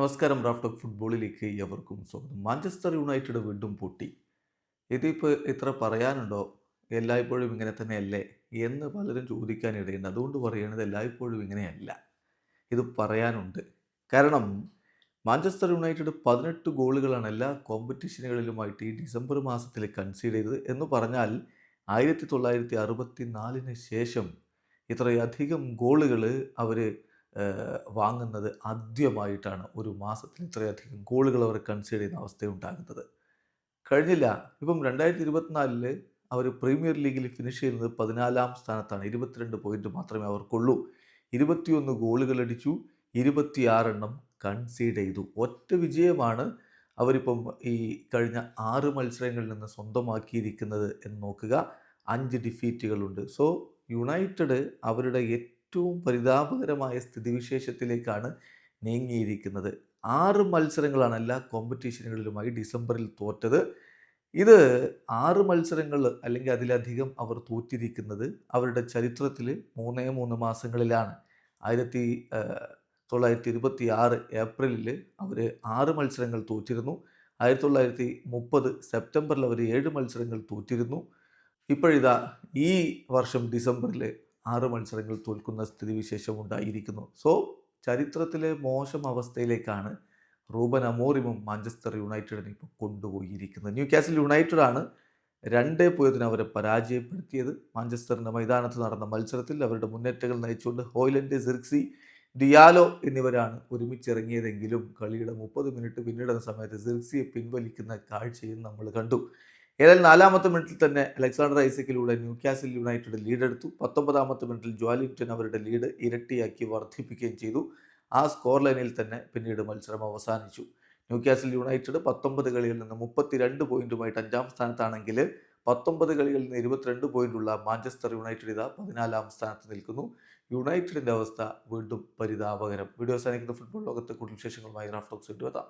നമസ്കാരം റാഫ്റ്റോക്ക് ഫുട്ബോളിലേക്ക് എവർക്കും സ്വാഗതം. മാഞ്ചസ്റ്റർ യുണൈറ്റഡ് വീണ്ടും പൊട്ടി. ഇതിപ്പോൾ ഇത്ര പറയാനുണ്ടോ? എല്ലായ്പ്പോഴും ഇങ്ങനെ തന്നെയല്ലേ? എന്ന് പലരും ചോദിക്കാനിടയുണ്ട്. അതുകൊണ്ട് പറയുന്നത് എല്ലായ്പ്പോഴും ഇങ്ങനെയല്ല. ഇത് പറയാനുണ്ട്. കാരണം മാഞ്ചസ്റ്റർ യുണൈറ്റഡ് പതിനെട്ട് ഗോളുകളാണ് എല്ലാ കോമ്പറ്റീഷനുകളിലുമായിട്ട് ഈ ഡിസംബർ മാസത്തിൽ കൺസീഡ് ചെയ്തത് എന്ന് പറഞ്ഞാൽ ആയിരത്തി തൊള്ളായിരത്തി അറുപത്തി നാലിന് ശേഷം ഇത്രയധികം ഗോളുകൾ അവർ വാങ്ങുന്നത് ആദ്യമായിട്ടാണ്. ഒരു മാസത്തിൽ ഇത്രയധികം ഗോളുകൾ അവർ കൺസിഡർ ചെയ്യുന്ന അവസ്ഥയുണ്ടാകുന്നത്. കഴിഞ്ഞില്ല. ഇപ്പം രണ്ടായിരത്തി ഇരുപത്തിനാലിൽ അവർ പ്രീമിയർ ലീഗിൽ ഫിനിഷ് ചെയ്യുന്നത് പതിനാലാം സ്ഥാനത്താണ്. ഇരുപത്തിരണ്ട് പോയിന്റ് മാത്രമേ അവർക്കുള്ളൂ. ഇരുപത്തിയൊന്ന് ഗോളുകൾ അടിച്ചു. ഇരുപത്തിയാറെണ്ണം കൺസീഡ് ചെയ്തു. ഒറ്റ വിജയമാണ് അവരിപ്പം ഈ കഴിഞ്ഞ ആറ് മത്സരങ്ങളിൽ നിന്ന് സ്വന്തമാക്കിയിരിക്കുന്നത് എന്ന് നോക്കുക. അഞ്ച് ഡിഫീറ്റുകളുണ്ട് സോ യുണൈറ്റഡ് അവരുടെ ഏറ്റവും പരിതാപകരമായ സ്ഥിതിവിശേഷത്തിലേക്കാണ് നീങ്ങിയിരിക്കുന്നത്. ആറ് മത്സരങ്ങളാണ് എല്ലാ കോമ്പറ്റീഷനുകളിലുമായി ഡിസംബറിൽ തോറ്റത്. ഇത് ആറ് മത്സരങ്ങൾ അല്ലെങ്കിൽ അതിലധികം അവർ തോറ്റിരിക്കുന്നത് അവരുടെ ചരിത്രത്തിൽ മൂന്നേ മൂന്ന് മാസങ്ങളിലാണ്. ആയിരത്തി തൊള്ളായിരത്തി ഇരുപത്തി ആറ് ഏപ്രിലിൽ അവർ ആറ് മത്സരങ്ങൾ തോറ്റിരുന്നു. ആയിരത്തി തൊള്ളായിരത്തി മുപ്പത് സെപ്റ്റംബറിൽ അവർ ഏഴ് മത്സരങ്ങൾ തോറ്റിരുന്നു. ഇപ്പോഴിതാ ഈ വർഷം ഡിസംബറിൽ ആറ് മത്സരങ്ങൾ തോൽക്കുന്ന സ്ഥിതിവിശേഷം ഉണ്ടായിരിക്കുന്നു. സോ ചരിത്രത്തിലെ മോശം അവസ്ഥയിലേക്കാണ് റൂബൻ അമോറിമും മാഞ്ചസ്റ്റർ യുണൈറ്റഡിനെ ഇപ്പോൾ കൊണ്ടുപോയിരിക്കുന്നത്. ന്യൂ കാസിൽ യുണൈറ്റഡ് ആണ് രണ്ടേ പൂജ്യത്തിന് അവരെ പരാജയപ്പെടുത്തിയത്. മാഞ്ചസ്റ്ററിന്റെ മൈതാനത്ത് നടന്ന മത്സരത്തിൽ അവരുടെ മുന്നേറ്റങ്ങൾ നയിച്ചുകൊണ്ട് ഹോയ്ലൻഡ് സിർക്സി ഡിയാലോ എന്നിവരാണ് ഒരുമിച്ചിറങ്ങിയതെങ്കിലും കളിയുടെ മുപ്പത് മിനിറ്റ് പിന്നിടുന്ന സമയത്ത് സിർക്സിയെ പിൻവലിക്കുന്ന കാഴ്ചയും നമ്മൾ കണ്ടു. ഏതായാലും നാലാമത്തെ മിനിറ്റിൽ തന്നെ അലക്സാണ്ടർ ഐസക്കിലൂടെ ന്യൂക്യാസിൽ യുണൈറ്റഡ് ലീഡെടുത്തു. പത്തൊമ്പതാമത്തെ മിനിറ്റിൽ ജോലിംഗ്ടൺ അവരുടെ ലീഡ് ഇരട്ടിയാക്കി വർദ്ധിപ്പിക്കുകയും ചെയ്തു. ആ സ്കോർ ലൈനിൽ തന്നെ പിന്നീട് മത്സരം അവസാനിച്ചു. ന്യൂക്യാസിൽ യുണൈറ്റഡ് പത്തൊമ്പത് കളിയിൽ നിന്ന് മുപ്പത്തിരണ്ട് പോയിന്റുമായിട്ട് അഞ്ചാം സ്ഥാനത്താണെങ്കിൽ പത്തൊമ്പത് കളികളിൽ നിന്ന് ഇരുപത്തിരണ്ട് പോയിന്റുള്ള മാഞ്ചസ്റ്റർ യുണൈറ്റഡ് ഇതാ പതിനാലാം സ്ഥാനത്ത് നിൽക്കുന്നു. യുണൈറ്റഡിന്റെ അവസ്ഥ വീണ്ടും പരിതാപകരം. വീഡിയോ അവസാനിക്കുന്ന ഫുട്ബോൾ ലോകത്തെ കൂടുതൽ വിശേഷങ്ങളുമായി റാഫ്റ്റോക്സ് എത്താം.